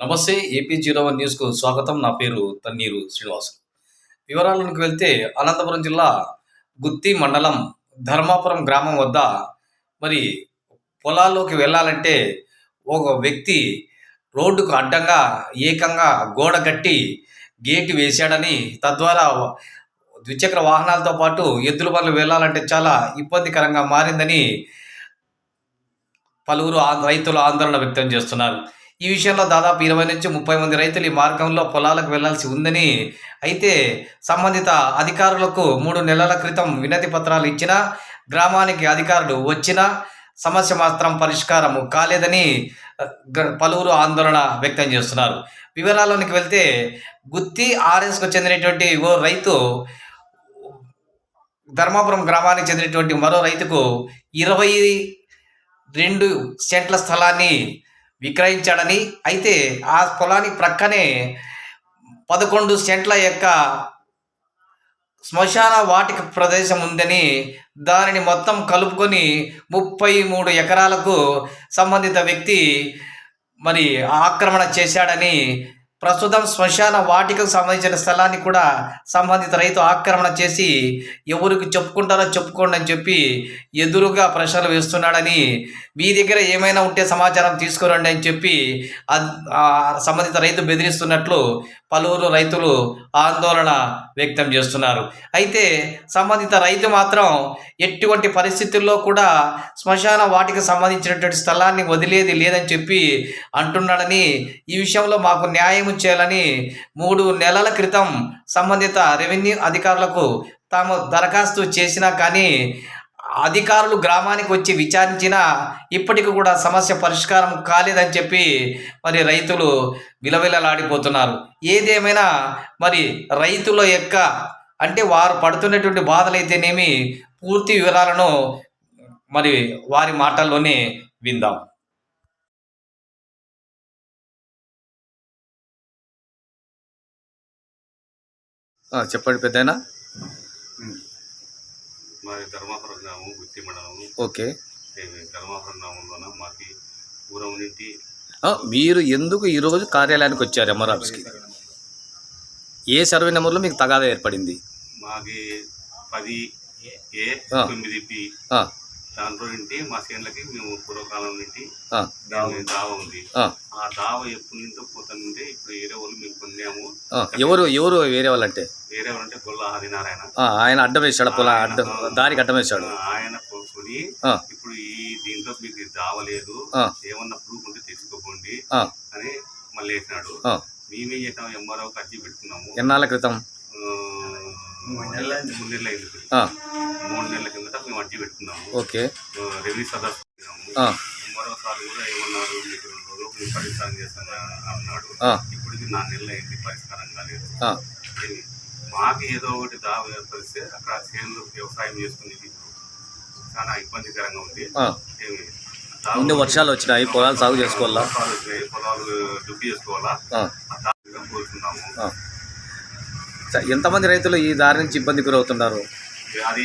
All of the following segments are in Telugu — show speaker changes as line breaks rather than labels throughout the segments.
నమస్తే ఏపీ జీరో వన్ న్యూస్కు స్వాగతం. నా పేరు తన్నీరు శ్రీనివాస్. వివరాలకు వెళ్తే అనంతపురం జిల్లా గుత్తి మండలం ధర్మాపురం గ్రామం వద్ద మరి పొలాల్లోకి వెళ్ళాలంటే ఒక వ్యక్తి రోడ్డుకు అడ్డంగా ఏకంగా గోడ కట్టి గేటు వేశాడని తద్వారా ద్విచక్ర వాహనాలతో పాటు ఎద్దుల బండ్లు వెళ్ళాలంటే చాలా ఇబ్బందికరంగా మారిందని పలువురు రైతులు ఆందోళన వ్యక్తం చేస్తున్నారు. ఈ విషయంలో దాదాపు ఇరవై నుంచి ముప్పై మంది రైతులు ఈ మార్గంలో పొలాలకు వెళ్ళాల్సి ఉందని అయితే సంబంధిత అధికారులకు మూడు నెలల క్రితం వినతి పత్రాలు ఇచ్చినా గ్రామానికి అధికారులు వచ్చినా సమస్య మాత్రం పరిష్కారం కాలేదని గ- పలువురు ఆందోళన వ్యక్తం చేస్తున్నారు. వివరాల్లోనికి వెళ్తే గుత్తి ఆర్ఎస్కు చెందినటువంటి ఓ రైతు ధర్మాపురం గ్రామానికి చెందినటువంటి మరో రైతుకు ఇరవై రెండు సెంట్ల స్థలాన్ని విక్రయించాడని. అయితే ఆ పొలానికి ప్రక్కనే పదకొండు సెంట్ల యొక్క శ్మశాన వాటిక ప్రదేశం ఉందని దానిని మొత్తం కలుపుకొని ముప్పై మూడు ఎకరాలకు సంబంధిత వ్యక్తి మరి ఆక్రమణ చేశాడని ప్రస్తుతం శ్మశాన వాటికకు సంబంధించిన స్థలాన్ని కూడా సంబంధిత రైతు ఆక్రమణ చేసి ఎవరికి చెప్పుకుంటారో చెప్పుకోండి అని చెప్పి ఎదురుగా ప్రశ్నలు వేస్తున్నాడని మీ దగ్గర ఏమైనా ఉంటే సమాచారం తీసుకురండి అని చెప్పి సంబంధిత రైతు బెదిరిస్తున్నట్లు పలువురు రైతులు ఆందోళన వ్యక్తం చేస్తున్నారు. అయితే సంబంధిత రైతు మాత్రం ఎటువంటి పరిస్థితుల్లో కూడా శ్మశాన వాటికి సంబంధించినటువంటి స్థలాన్ని వదిలేది లేదని చెప్పి అంటున్నాడని ఈ విషయంలో మాకు న్యాయం చేయాలని మూడు నెలల క్రితం సంబంధిత రెవెన్యూ అధికారులకు తాము దరఖాస్తు చేసినా కానీ అధికారులు గ్రామానికి వచ్చి విచారించినా ఇప్పటికి కూడా సమస్య పరిష్కారం కాలేదని చెప్పి మరి రైతులు విలవిలలాడిపోతున్నారు. ఏదేమైనా మరి రైతుల యొక్క అంటే వారు పడుతున్నటువంటి బాధలైతేనేమి పూర్తి వివరాలను మరి వారి మాటల్లోనే విందాం. చెప్పండి పెద్దయినా.
మాది ధర్మాపురం గ్రామం గుత్తి మండలం.
ఓకే.
ధర్మాపురం గ్రామంలోన? మాకి పూర్వం నుండి
మీరు ఎందుకు ఈరోజు కార్యాలయానికి వచ్చారు ఎంఆర్ ఆఫీస్కి? ఏ సర్వే నెంబర్లో మీకు తగాదా ఏర్పడింది?
మాకి పది ఏ. తొమ్మిది పి. దాంట్లో నుండి మా చేనులకి మేము పూర్వకాలం నుండి దావ ఉంది.
ఆ,
దావ ఎప్పటి నుంచో పోతుంటే ఇప్పుడు వేరే వాళ్ళు మేము పొందాము.
ఎవరు ఎవరు వేరే వాళ్ళంటే?
వేరే వాళ్ళు అంటే గొల్ల ఆదినారాయణ.
ఆయన అడ్డం వేశాడు పొలా అడ్డం దారికి అడ్డం వేశాడు.
ఆయన కొనుక్కొని
ఆ,
ఇప్పుడు ఈ దీంట్లో మీకు దావ లేదు. ఏమన్నా ప్రూఫ్ ఉంటే తెచ్చుకోకండి
ఆ,
అని మళ్ళీ వేసినాడు. మేమేం చేసాము ఎంఆర్ఓకి అర్జీ పెట్టుకున్నాము.
ఎన్నాళ్ళ క్రితం?
మూడు నెలలు అయింది ఇప్పుడు.
ఆ,
మూడు నెలల కిందట మేము అర్జీ పెట్టుకున్నాము.
ఓకే.
రెవెన్యూ సదస్సు మరోసారి కూడా ఏమన్నారు మీకు రెండు రోజులు మేము పరిష్కారం చేస్తాను అన్నాడు. ఇప్పటికి నా నెలలు అయింది పరిష్కారం కాలేదు? మాకు ఏదో ఒకటి దావ ఏర్పరిస్తే అక్కడ చేనులు వ్యవసాయం చేసుకునేది చాలా ఇబ్బందికరంగా ఉంది. ఏమి?
ముందు వర్షాలు వచ్చినాయి పొలాలు సాగు చేసుకోవాలా?
పొలాలు దుక్కి చేసుకోవాలా?
ఆ,
ఆ దానిగా కోరుతున్నాము
ఆ. స- ఎంతమంది రైతులు ఈ దారి నుంచి ఇబ్బంది గురవుతున్నారు?
అది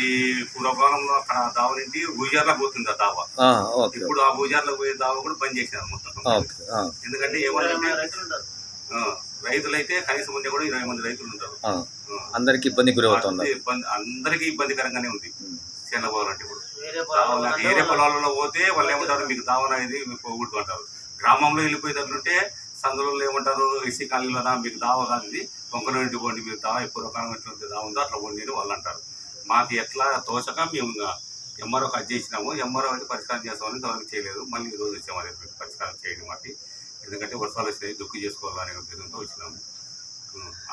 పూర్వకాలంలో అక్కడ దావ నుండి గుజార్లో పోతుంది ఆ దావ.
ఆ, ఓకే
ఇప్పుడు ఆ గుజార్లో పోయే దావ కూడా బంద్ చేసినారు మొత్తం
ఓకే ఆ,
ఎందుకంటే ఏమంటే రైతులైతే కనీసం ఉంటే కూడా ఇరవై మంది రైతులు ఉంటారు.
అందరికి ఇబ్బంది గురవుతున్నారు
అది ఇబ్బంది అందరికీ ఇబ్బందికరంగానే ఉంది. ఇప్పుడు దావనాకి ఏరే పొలాలలో పోతే వాళ్ళు ఏమంటారు మీకు దావన ఇది మీకు పోగొట్టు అంటారు. గ్రామంలో వెళ్ళిపోయేటట్లుంటే సందులలో ఏమంటారు ఎస్సీ కాలనీలోనా? మీకు దావ కాదు ఇది. కొంకణ ఇంటి పోండి మీరు దావ పూర్వకాలం ఎట్లా దావ ఉందో అట్లా పోండి అని వాళ్ళు అంటారు. మాకు ఎట్లా తోచక మేము ఎంఆర్ఓ కట్ చేసినాము. ఎంఆర్ఓ అయితే పరిష్కారం చేస్తామని ఇంతవరకు చేయలేదు. మళ్ళీ ఈ రోజు వచ్చాము అదే పరిష్కారం చేయండి మాకు. ఎందుకంటే వర్షాలు వస్తాయి దుక్కు చేసుకోవాలనే ఉద్దేశంతో వచ్చినాము.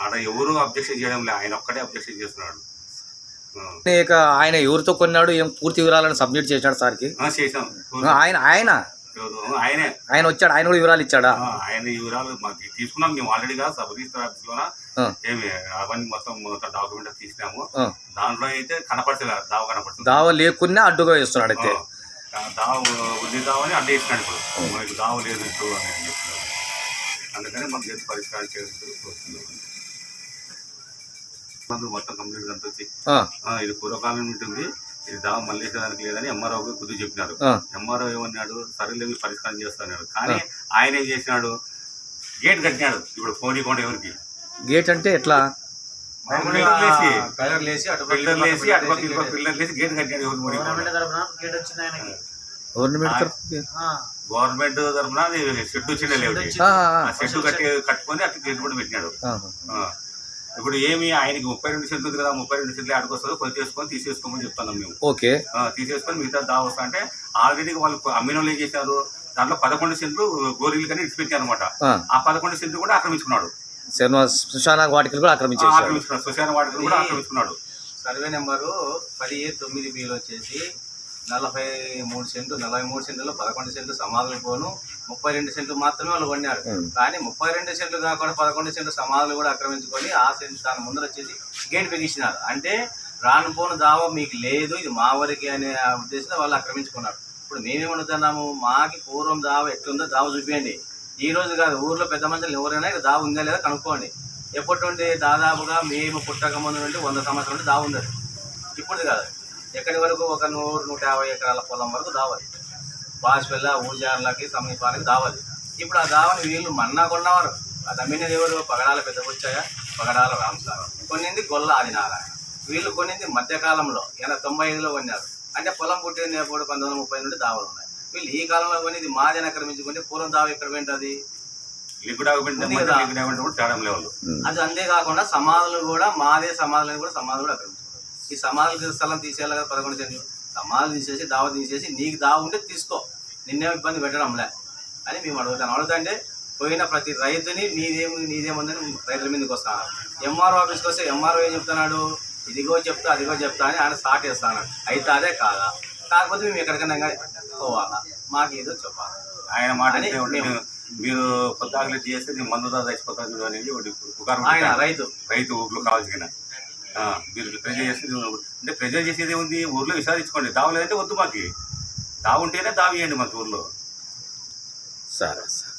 ఆడ ఎవరు అబ్జెక్షన్ చేయడం లేదు ఆయన ఒక్కడే అబ్జెక్షన్ చేస్తున్నాడు.
ఆయన ఎవరితో కొన్నాడు ఏం పూర్తి వివరాలను సబ్మిట్ చేశాడు సార్కి?
చేశాం.
ఆయన ఆయన?
ఆయనే.
ఆయన వచ్చాడు? ఆయన కూడా వివరాలు ఇచ్చాడా?
ఆయన ఈ వివరాలు మాకు తీసుకున్నాం. మేము ఆల్రెడీగా సబ్ రిజిస్టర్ ఆఫీస్ లోన
ఆ.
ఏమి అవన్నీ మొత్తం డాక్యుమెంట్ తీసినాము. దాంట్లో అయితే కనపడలేదు దావ కనపడుతుంది.
దావ లేకున్నా అడ్డుగా వేస్తున్నాడు అయితే.
దావ ఉంది దావ అని అడ్డు వేసినాడు ఇప్పుడు. మనకి దావ లేదు ఇప్పుడు అని చెప్తున్నాడు అందుకని మాకు చేసి పరిష్కారం చేస్తూ వస్తున్నాం. మందు మొత్తం కంప్లీట్ అంతా ఇది పూర్వకాలం ఉంటుంది ఇది దావ మళ్ళీ దానికి లేదని ఎంఆర్ఓకి కుదిరి చెప్పినారు. ఎంఆర్ఓ ఏమన్నాడు? మీరు పరిష్కారం చేస్తాడు కానీ ఆయన ఏం చేసినాడు? గేట్ కట్టినాడు ఇప్పుడు పోనీకుండా ఎవరికి?
గేట్ అంటే ఎట్లా?
పిల్లర్లు వేసి గేట్ కట్టాడు
గవర్నమెంట్
తరఫున షెడ్ వచ్చిండే లేవు
షెడ్
కట్టి కట్టుకొని అట్లా గేట్ కూడా పెట్టినాడు. ఇప్పుడు ఏమి ఆయనకి ముప్పై రెండు సెంట్లు ఉంది కదా ముప్పై రెండు సెంట్లు ఆడికి వస్తుందో కొంచెం చేసుకొని తీసేసుకోమని చెప్తున్నాం మేము.
ఓకే.
ఆ, తీసేసుకొని మిగతా దావస్తా అంటే ఆల్రెడీ వాళ్ళు అమ్మిన వాళ్ళు ఏం చేశారు దాంట్లో పదకొండు సెంట్లు గోరీలు కానీ ఇడిచిపెట్టారు అనమాట
ఆ,
పదకొండు సెంట్లు కూడా ఆక్రమించుకున్నాడు.
శ్మశాన వాటికలు కూడా
ఆ,
ఆక్రమించేసారు
ఆక్రమించుకున్నాడు శ్మశాన వాటిని కూడా ఆక్రమించుకున్నాడు.
సర్వే నెంబరు పది తొమ్మిది బిలో వచ్చేసి నలభై మూడు సెంట్లు నలభై మూడు సెంట్లు పదకొండు సెంట్లు సమాధులు పోను. ముప్పై రెండు సెంట్లు మాత్రమే వాళ్ళు కొన్నారు.
ఉం.
కానీ ముప్పై రెండు సెంట్లు కాకుండా పదకొండు సెంట్లు సమాధులు కూడా ఆక్రమించుకొని ఆ సెంట్ దాని ముందర వచ్చేసి గేట్ బిగించినారు. అంటే రాను పోను దావా మీకు లేదు ఇది మా వరకే అనే ఉద్దేశంతో వాళ్ళు ఆక్రమించుకున్నారు. ఇప్పుడు మేమేమనుతున్నాము మాకి పూర్వం దావ ఎట్లుందో దావ చూపించండి ఈ రోజు కాదు ఊర్లో పెద్ద మనుషులు ఎవరైనా ఇక్కడ దావ ఉందా లేదా కనుక్కోండి. ఎప్పటి నుండి దాదాపుగా మేము పుట్టక ముందు నుండి వంద సంవత్సరాల నుండి దావ ఉంది ఇప్పుడు కాదు. ఎక్కడి వరకు ఒక నూరు నూట యాభై ఎకరాల పొలం వరకు దావాలి. బాస్పెల్ల ఊజార్లకి సమీపానికి దావాలి. ఇప్పుడు ఆ దావని వీళ్ళు మన్నా కొన్నవారు. ఆ దమ్మినది ఎవరు? పగడాల పెద్ద వచ్చాయా పగడాల రామసారం. కొన్నింది గొల్ల ఆదినారాయణ. వీళ్ళు కొన్నింది మధ్యకాలంలో ఎనభై తొంభై ఐదులో కొన్నారు. అంటే పొలం పుట్టినప్పుడు పంతొమ్మిది వందల ముప్పై నుండి దావలు ఉన్నాయి. వీళ్ళు ఈ కాలంలో కొనేది మాదని ఆక్రమించుకుంటే పూర్వం దావ ఎక్కడ పోయింటుంది
లిక్విడ్ డాక్యుమెంట్
ఉంది కదా.
లిక్విడ్ డాక్యుమెంట్ కూడా తేడం లేవు
అది అంతేకాకుండా సమాధులు కూడా మాదే సమాధులను కూడా సమాధులు కూడా ఆక్రమించుకుంటారు ఈ సమాధుల స్థలం తీసేయాలి కదా పదకొండు సెంట్లు సమాధులు తీసేసి దావ తీసేసి నీకు దావ ఉంటే తీసుకో. నిన్నేం ఇబ్బంది పెట్టడంలే అని మేము అడుగుతాను అడుగుతుంటే పోయిన ప్రతి రైతుని నీదేమి నీదేముందని రైతుల మీదకి వస్తాను ఎంఆర్ఓ ఆఫీస్కి వస్తే ఎంఆర్ఓ ఏం చెప్తున్నాడు? ఇదిగో చెప్తా అదిగో చెప్తా అని ఆయన స్టార్ట్ చేస్తాను అయితే అదే కాదా? కాకపోతే మేము ఎక్కడికైనా కానీ పోవాలా? మాకు ఏదో చెప్పాలి.
ఆయన మాట మీరు- కొద్దాగలు చేస్తే మందు దాదా చచ్చిపోతాను అనేది
ఆయన. రైతు.
రైతు ఊర్లో కావాల్సిన మీరు ప్రెజర్ చేసేది అంటే ప్రెజర్ చేసేది ఉంది ఊర్లో విచారించుకోండి. దావ లేదంటే వద్దు మాకు. దావుంటేనే ఉంటేనే ఇవ్వండి మాకు ఊర్లో.
సరే సరే.